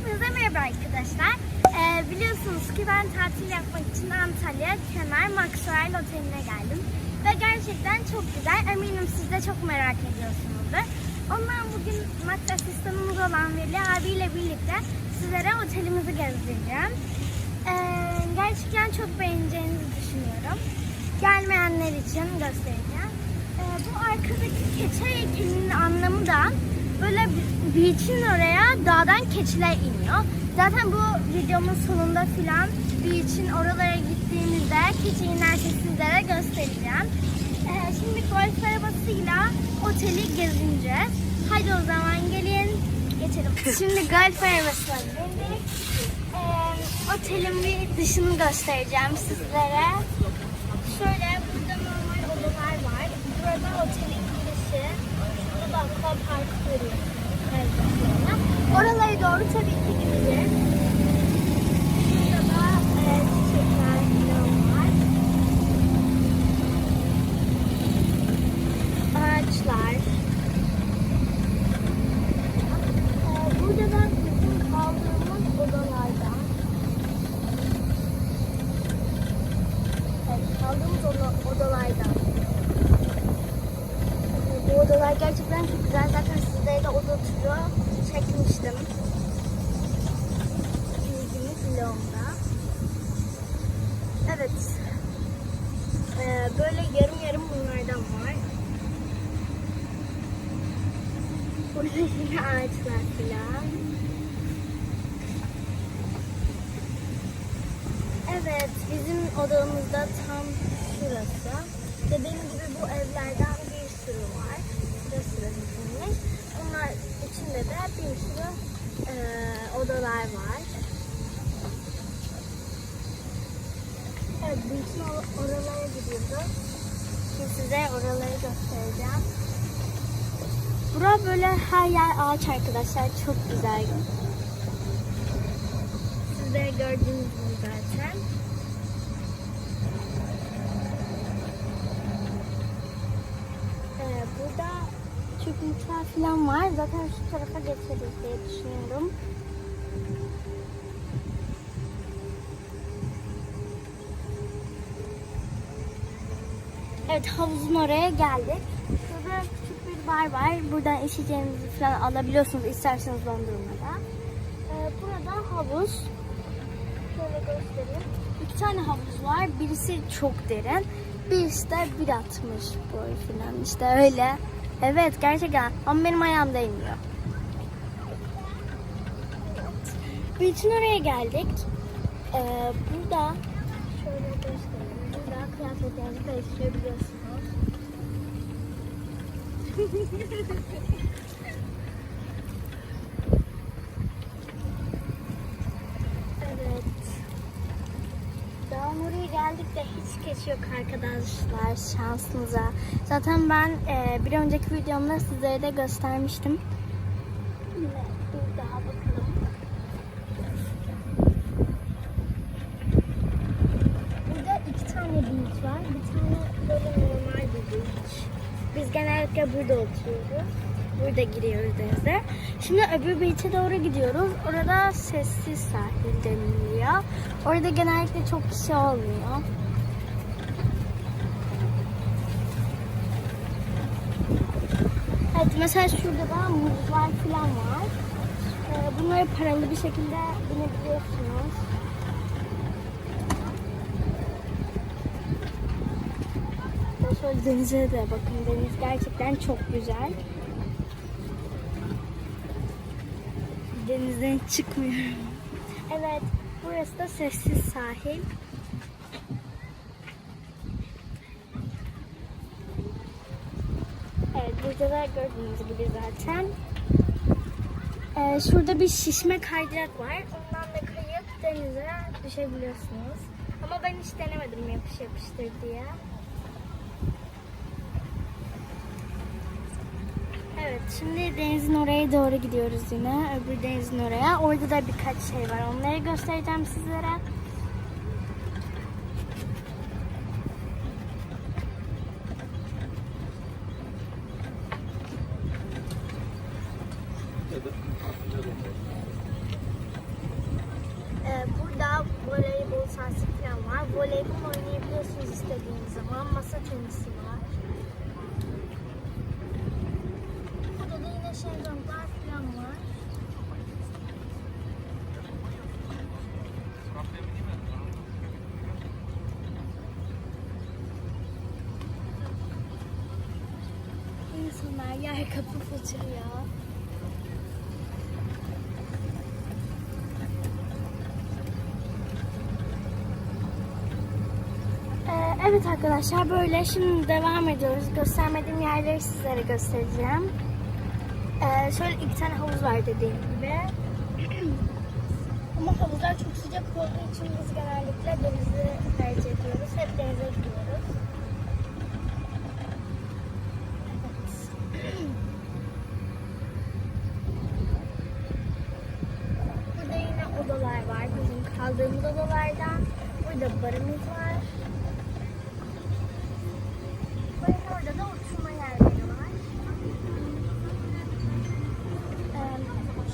Hepinize merhaba arkadaşlar. Ee, biliyorsunuz ki ben tatil yapmak için Antalya Kemer Maxwell Oteli'ne geldim. Ve gerçekten çok güzel. Eminim siz de çok merak ediyorsunuzdur. Ondan bugün maç asistanımız olan Veli abiyle birlikte sizlere otelimizi gezdireceğim. Ee, gerçekten çok beğeneceğinizi düşünüyorum. Gelmeyenler için göstereceğim. Ee, bu arkadaki keçi heykelinin anlamı da böyle beach'in oraya dağdan keçiler iniyor. Zaten bu videomun sonunda filan beach'in oralara gittiğimizde keçi inerse sizlere göstereceğim. Ee, şimdi golf arabasıyla oteli gezineceğiz. Haydi o zaman gelin geçelim. Şimdi golf arabasına bindik. Ee, otelin bir dışını göstereceğim sizlere. Şöyle burada normal odalar var. Burada otelin aqua park sonra. Oralara doğru tabii ki gideceğiz. Burada da e, çiçekler burada da bizim kaldığımız odalardan. Evet, odalardan. Bu odalar gerçekten çok güzel. Zaten sizlere de oda turu çekmiştim. İlgimi vlogumda. Evet. Ee, böyle yarım yarım bunlardan var. Burada yine ağaçlar falan. Evet, bizim odamızda tam şurası. Dediğim gibi bu evlerden bir sürü var. Burası da bizimmiş. Bunlar sürü eee, odalar var. Evet, bütün or- oralara gidiyoruz. Şimdi size oraları göstereceğim. Bura böyle her yer ağaç arkadaşlar. Çok güzel. Siz de gördüğünüz gibi zaten. Ee, burada Mutfağı falan var. Zaten şu tarafa geçeriz diye düşünüyorum. Evet havuzun oraya geldik. Şurada küçük bir bar var. Buradan içeceğinizi falan alabiliyorsunuz isterseniz dondurmada. Ee, burada havuz. Şöyle göstereyim. İki tane havuz var. Birisi çok derin. Birisi de 1.60 boy falan. İşte öyle. Evet gerçekten. Ama benim ayağım değmiyor. Bütün oraya geldik. Ee, burada şöyle göstereyim. Burada kıyafetlerinizi değiştirebiliyorsunuz. Evet. De hiç geç yok arkadaşlar şansınıza. Zaten ben e, bir önceki videomda sizlere de göstermiştim. Burada iki tane beach var. Bir tane normal bir. Biz genellikle burada oturuyoruz. Burada giriyoruz denize. Şimdi öbür beach'e doğru gidiyoruz. Orada sessiz sahil deniliyor. Orada genellikle çok kişi olmuyor. Evet mesela şurada da muzlar falan var. Ee, bunları paralı bir şekilde binebiliyorsunuz. Şöyle denize de bakın deniz gerçekten çok güzel. Denizden çıkmıyorum. Evet burası da sessiz sahil. Evet burada da gördüğünüz gibi zaten. Ee, şurada bir şişme kaydırak var. Ondan da kayıp denize düşebiliyorsunuz. Ama ben hiç denemedim yapış yapıştır diye. Evet şimdi denizin oraya doğru gidiyoruz yine. Öbür denizin oraya. Orada da birkaç şey var. Onları göstereceğim sizlere. sahası falan var. Voleybol oynayabiliyorsunuz istediğiniz zaman. Masa tenisi var. Burada da yine şezlonglar falan var. Yer kapıp oturuyor. Ee, evet arkadaşlar böyle şimdi devam ediyoruz. Göstermediğim yerleri sizlere göstereceğim. Ee, şöyle iki tane havuz var dediğim gibi. Ama havuzlar çok sıcak olduğu için biz genellikle denizi tercih ediyoruz. Hep denize gidiyoruz. Evet. Burada yine odalar var. Bizim kaldığımız odalardan. Burada barımız var. Ve orada da oturma yerleri var. Ee,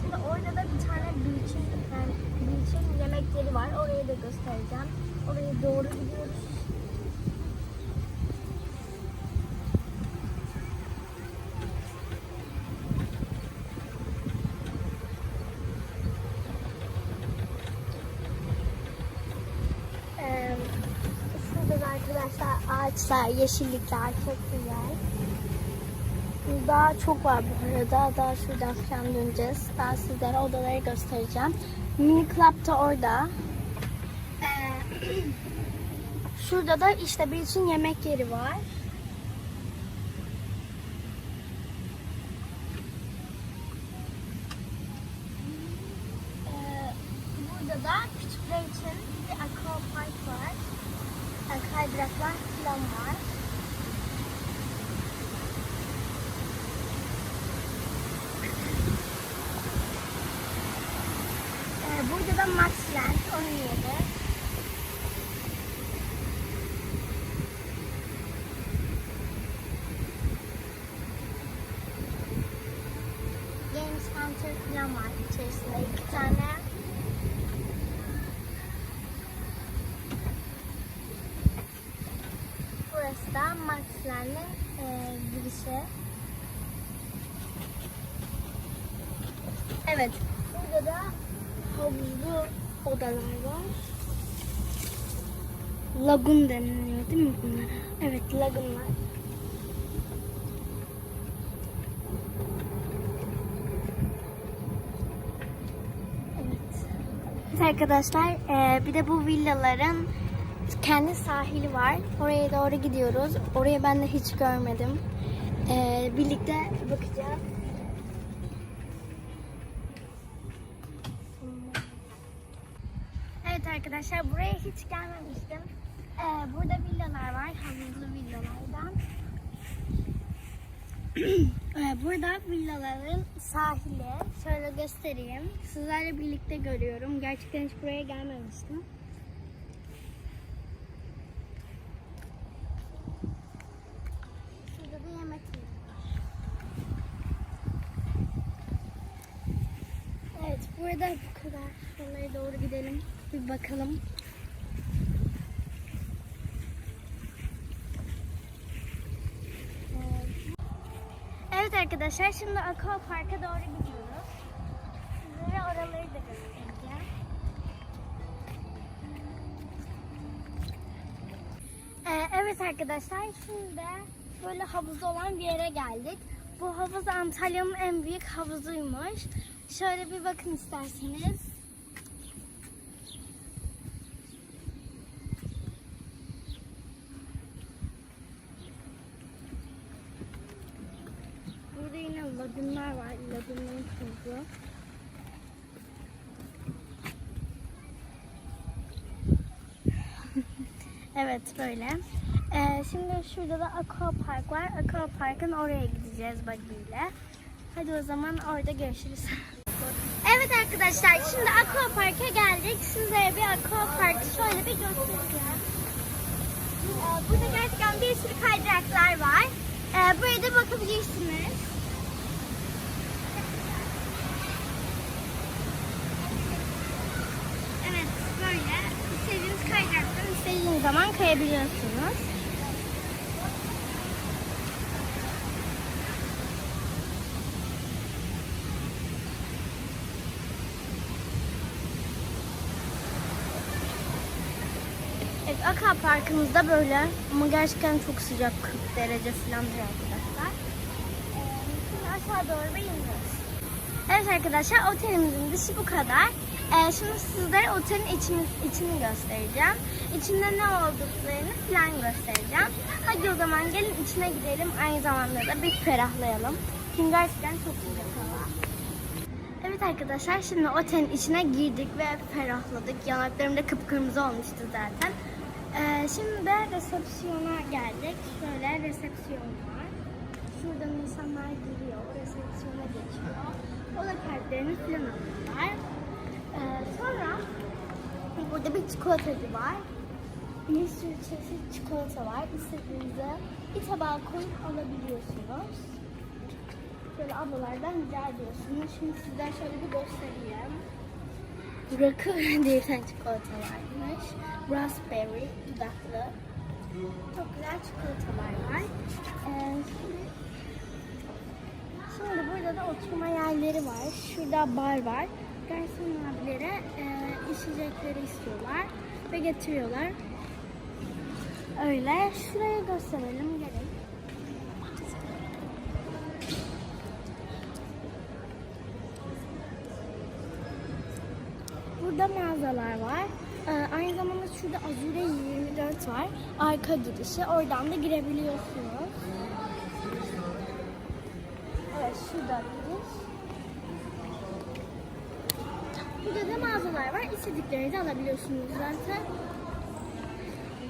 şimdi orada da bir tane beach'in yani beach'in yemekleri var. Orayı da göstereceğim. Oraya doğru gidiyoruz. Ee, şurada da arkadaşlar ağaçlar, yeşillikler çok güzel. Daha çok var bu arada. Daha şuradan falan döneceğiz. Ben sizlere odaları göstereceğim. Mini Club da orada. Ee, şurada da işte bir için yemek yeri var. falan filan var. Ee, burada da Maxland 17. Evet. Burada da havuzlu odalar var. Lagun deniliyor değil mi bunlara? Evet lagunlar. Evet. Evet arkadaşlar e, bir de bu villaların kendi sahili var. Oraya doğru gidiyoruz. Orayı ben de hiç görmedim. E, birlikte bakacağız. Evet arkadaşlar buraya hiç gelmemiştim. Ee, burada villalar var. Havuzlu villalardan. Ee, burada villaların sahili. Şöyle göstereyim. Sizlerle birlikte görüyorum. Gerçekten hiç buraya gelmemiştim. Şurada da yemek yeri var. Evet, burada bu kadar. Şuralara doğru gidelim. Bir bakalım. Evet arkadaşlar, şimdi Aqua Park'a doğru gidiyoruz. Sizlere oraları da göstereceğim. Ee, evet arkadaşlar, şimdi böyle havuzlu olan bir yere geldik. Bu havuz Antalya'nın en büyük havuzuymuş. Şöyle bir bakın isterseniz. Burada yine lagunlar var. Lagunların havuzu. Evet böyle. Ee, şimdi şurada da aqua park var. Aqua parkın oraya gideceğiz buggy ile. Hadi o zaman orada görüşürüz. evet arkadaşlar şimdi aqua parka geldik. Size bir aqua parkı şöyle bir göstereceğim. Ee, burada gerçekten bir sürü kaydıraklar var. Ee, buraya da bakabilirsiniz. Evet böyle istediğiniz kaydıraktan istediğiniz zaman kayabiliyorsunuz. Evet, Aka Parkımızda böyle ama gerçekten çok sıcak 40 derece falan diyor arkadaşlar. Şimdi aşağı doğru iniyoruz. Evet arkadaşlar otelimizin dışı bu kadar. Ee, şimdi sizlere otelin içini, içini göstereceğim. İçinde ne olduklarını falan göstereceğim. Hadi o zaman gelin içine gidelim. Aynı zamanda da bir ferahlayalım. Çünkü gerçekten çok sıcak hava. Evet arkadaşlar şimdi otelin içine girdik ve ferahladık. Yanaklarım da kıpkırmızı olmuştu zaten. Ee, şimdi de resepsiyona geldik. Şöyle resepsiyon var. Şuradan insanlar giriyor, resepsiyona geçiyor. Oda kartlarını falan alıyorlar. Burada bir çikolatacı var. Bir sürü çeşit çikolata var. İstediğinizi bir tabağa koyup alabiliyorsunuz. Şöyle ablalardan rica ediyorsunuz. Şimdi sizden şöyle bir göstereyim. Rakı diye bir tane çikolata varmış. Raspberry dudaklı. Çok güzel çikolatalar var. Ee, şimdi burada da oturma yerleri var. Şurada bar var. Garson abilere e, içecekleri istiyorlar ve getiriyorlar. Öyle. Şuraya gösterelim. Gelin. Burada mağazalar var. Ee, aynı zamanda şurada Azure 24 var. Arka girişi. Oradan da girebiliyorsunuz. Evet şurada Burada da mağazalar var. İstediklerinizi alabiliyorsunuz zaten.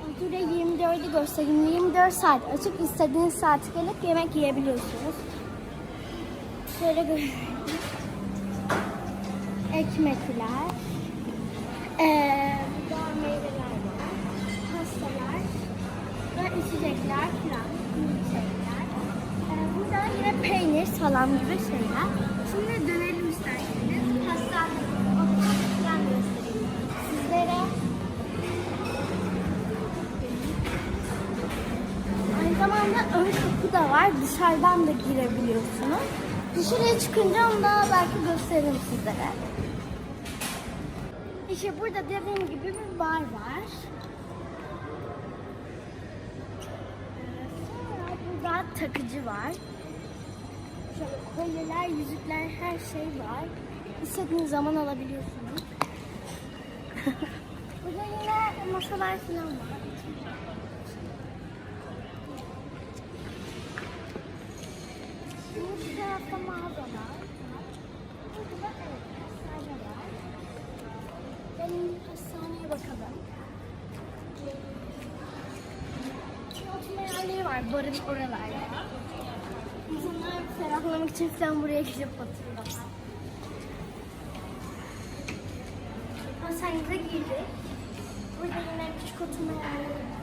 Azure 24'ü göstereyim. 24 saat açık. istediğiniz saat gelip yemek yiyebiliyorsunuz. Şöyle göstereyim. Ekmekler. Ee, burada meyveler var. Pastalar. Ve içecekler falan. Ee, burada yine peynir, salam gibi şeyler. Dışarıdan da girebiliyorsunuz. Dışarıya çıkınca onu da belki gösteririm sizlere. İşte burada dediğim gibi bir bar var. Sonra burada takıcı var. Şöyle kolyeler, yüzükler, her şey var. İstediğiniz zaman alabiliyorsunuz. burada yine masalar falan var. Bu tarafta mağazalar. Burada da evet, hastane var. Gelin hastaneye bakalım. Oturma yerleri var, barın oralarda. İnsanlar ferahlamak için falan buraya gidip oturuyorlar. Hastanemize girdik. Burada yine küçük oturma yerleri var.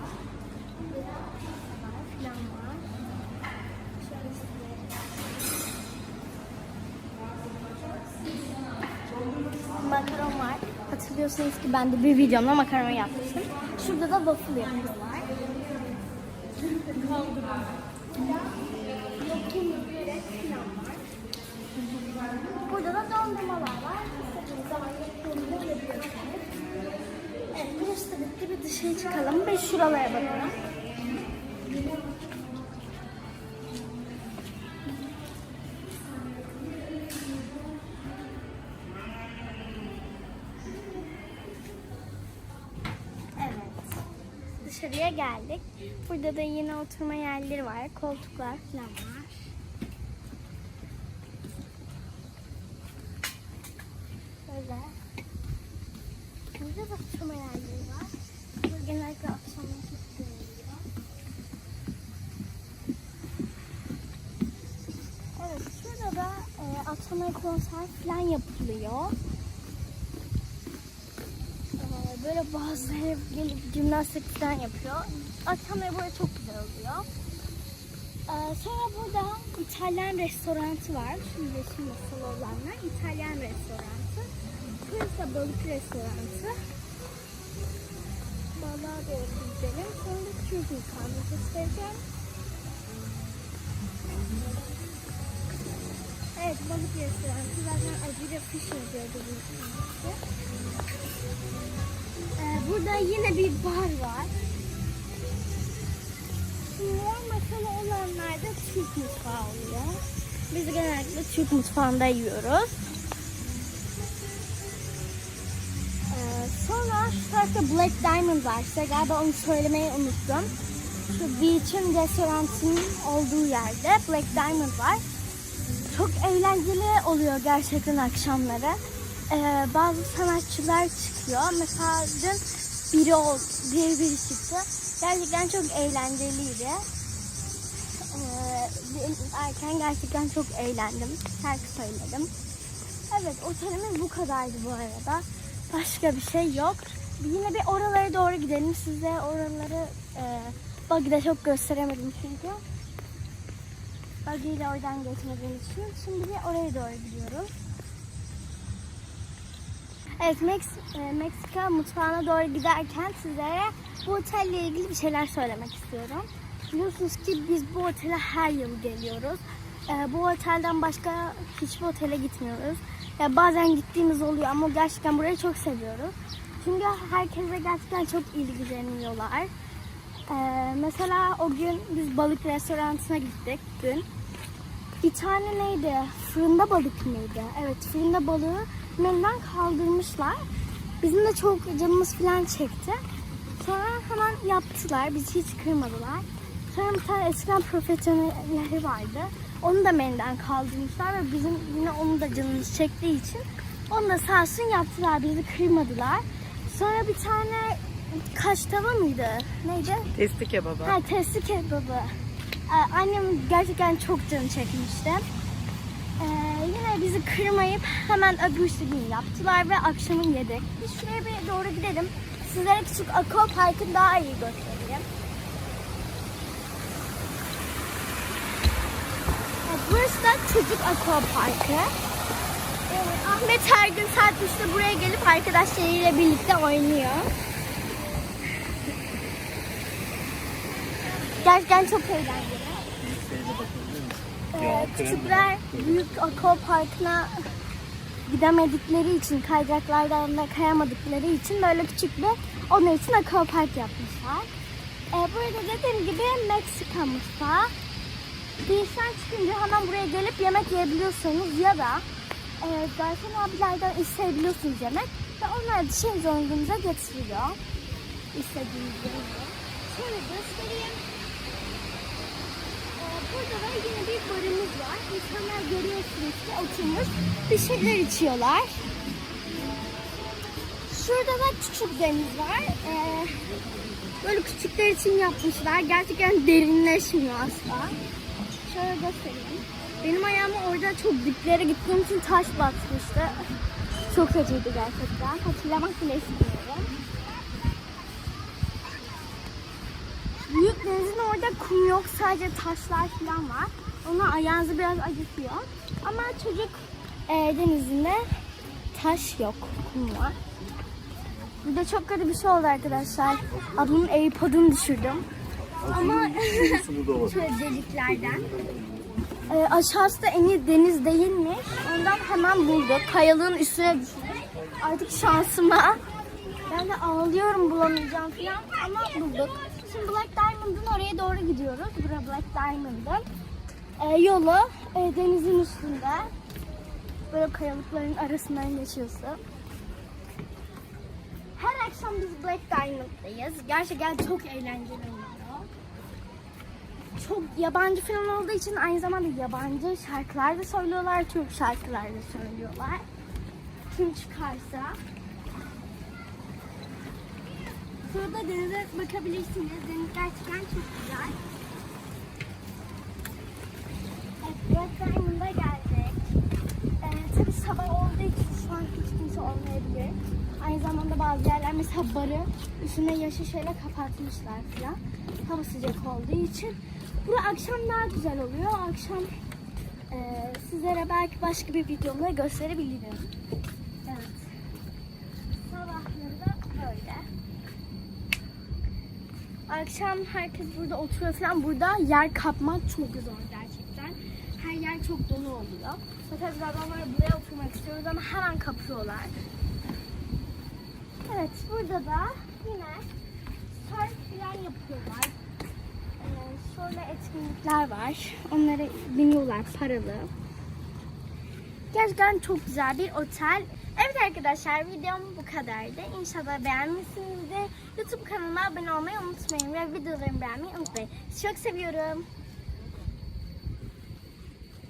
Var. Hatırlıyorsanız ki ben de bir videomda makaron yapmıştım. Şurada da waffle yapıyorlar. Burada da dondurmalar var. Evet, burası da bitti. Bir dışarı çıkalım ve şuralara bakalım. Dışarıya geldik. Burada da yine oturma yerleri var. Koltuklar falan var. Böyle. Burada da oturma yerleri var. Burada genellikle akşamları çok görülüyor. Evet, şurada da e, akşamları konser falan yapılıyor. Ee, böyle bazıları gelip jimnastik falan yapıyor. Akşamları böyle çok güzel oluyor. Ee, sonra burada İtalyan restoranı var. Şu yeşil masalı olanlar İtalyan restoranı. Burası balık restoranı. balığa doğru gidelim. Sonra da Türk mutfağını göstereceğim. Evet balık restoranı. Zaten acıca yazıyordu bu üstünde. Ee, burada yine bir bar var. Mor masalı olanlarda Türk mutfağı oluyor. Biz genellikle Türk mutfağında yiyoruz. Ee, sonra şu tarafta Black Diamond var. Size galiba onu söylemeyi unuttum. Şu Beach'in restoranının olduğu yerde Black Diamond var. Çok eğlenceli oluyor gerçekten akşamları. Ee, bazı sanatçılar çıkıyor. Mesela dün biri ol, diye biri çıktı. Gerçekten çok eğlenceliydi. Ee, erken gerçekten çok eğlendim. Şarkı söyledim. Evet otelimiz bu kadardı bu arada. Başka bir şey yok. Yine bir oralara doğru gidelim. Size oraları e, buggy'de çok gösteremedim çünkü. Buggy ile oradan geçmediğim için. Şimdi de oraya doğru gidiyoruz. Evet Mex- e, Meksika mutfağına doğru giderken sizlere bu otelle ilgili bir şeyler söylemek istiyorum. Biliyorsunuz ki biz bu otele her yıl geliyoruz. E, bu otelden başka hiçbir otele gitmiyoruz. Ya bazen gittiğimiz oluyor ama gerçekten burayı çok seviyoruz. Çünkü herkese gerçekten çok ilgileniyorlar. E, mesela o gün biz balık restoranına gittik dün. Bir tane neydi? Fırında balık mıydı? Evet fırında balığı menüden kaldırmışlar. Bizim de çok canımız falan çekti. Sonra hemen yaptılar. Bizi hiç kırmadılar. Sonra bir tane eskiden profesyonelleri vardı. Onu da menüden kaldırmışlar ve bizim yine onu da canımız çektiği için onu da sağ olsun yaptılar. Bizi kırmadılar. Sonra bir tane kaç tava mıydı? Neydi? Testi kebabı. Ha testi kebabı. Ee, annem gerçekten çok canı çekmişti. Bizi kırmayıp hemen öbür gün yaptılar ve akşamın yedik. Biz şuraya bir doğru gidelim. Sizlere küçük Aqua Park'ı daha iyi göstereyim. Evet, burası da çocuk Aqua Parkı. Ee, Ahmet her gün saat 3'te buraya gelip arkadaşlarıyla birlikte oynuyor. Gerçekten çok eğlenceli. Ee, küçükler büyük parkına gidemedikleri için kayacaklardan da kayamadıkları için böyle küçük bir onun için aqua park yapmışlar. Ee, burada dediğim gibi Meksika mutfağı. Değişten çıkınca hemen buraya gelip yemek yiyebiliyorsunuz ya da e, garson abilerden isteyebiliyorsunuz yemek ve onlar dışarı zorluğunuza getiriyor. İstediğiniz gibi. Şöyle göstereyim. Ee, Burada da yine bir barımız var. İnsanlar görüyorsunuz ki oturmuş bir şeyler içiyorlar. Şurada da küçük deniz var. Ee, böyle küçükler için yapmışlar. Gerçekten derinleşmiyor asla. Şöyle göstereyim. Benim ayağımı orada çok diplere gittiğim için taş batmıştı. Çok acıydı gerçekten. Hatırlamak bile istemiyorum. Büyük denizin orada kum yok. Sadece taşlar falan var. Ona ayağınızı biraz acıtıyor. Ama çocuk e, denizinde taş yok. Kum var. Burada çok kötü bir şey oldu arkadaşlar. Ablamın AirPod'unu düşürdüm. Ama şöyle deliklerden. E, aşağısı da en iyi deniz değilmiş. Ondan hemen bulduk. Kayalığın üstüne düştük. Artık şansıma. Ben de ağlıyorum bulamayacağım falan ama bulduk. Şimdi Black Diamond'ın oraya doğru gidiyoruz. Bura Black Diamond'ın. Ee, yolu e, denizin üstünde. Böyle kayalıkların arasından geçiyorsun. Her akşam biz Black Diamond'dayız. Gerçekten çok eğlenceli oluyor. Çok yabancı film olduğu için aynı zamanda yabancı şarkılar da söylüyorlar. Türk şarkılar da söylüyorlar. Kim çıkarsa. Şurada denize bakabilirsiniz. Deniz gerçekten çok güzel. Black Diamond'a geldik. Ee, tabii sabah olduğu için şu an hiç kimse olmayabilir. Aynı zamanda bazı yerler mesela barı üstüne yaşı şöyle kapatmışlar falan. Hava sıcak olduğu için. Bu akşam daha güzel oluyor. Akşam e, sizlere belki başka bir videomda gösterebilirim. Evet. Sabahları da böyle. Akşam herkes burada oturuyor falan. Burada yer kapmak çok zor. Her yer çok dolu oluyor. Mesela biz adamlar buraya oturmak istiyoruz ama hemen kapıyorlar. Evet burada da yine surf falan yapıyorlar. Ee, şöyle etkinlikler var. Onlara biniyorlar paralı. Gerçekten çok güzel bir otel. Evet arkadaşlar videom bu kadardı. İnşallah beğenmişsinizdir. YouTube kanalıma abone olmayı unutmayın ve videolarımı beğenmeyi unutmayın. Sizi çok seviyorum.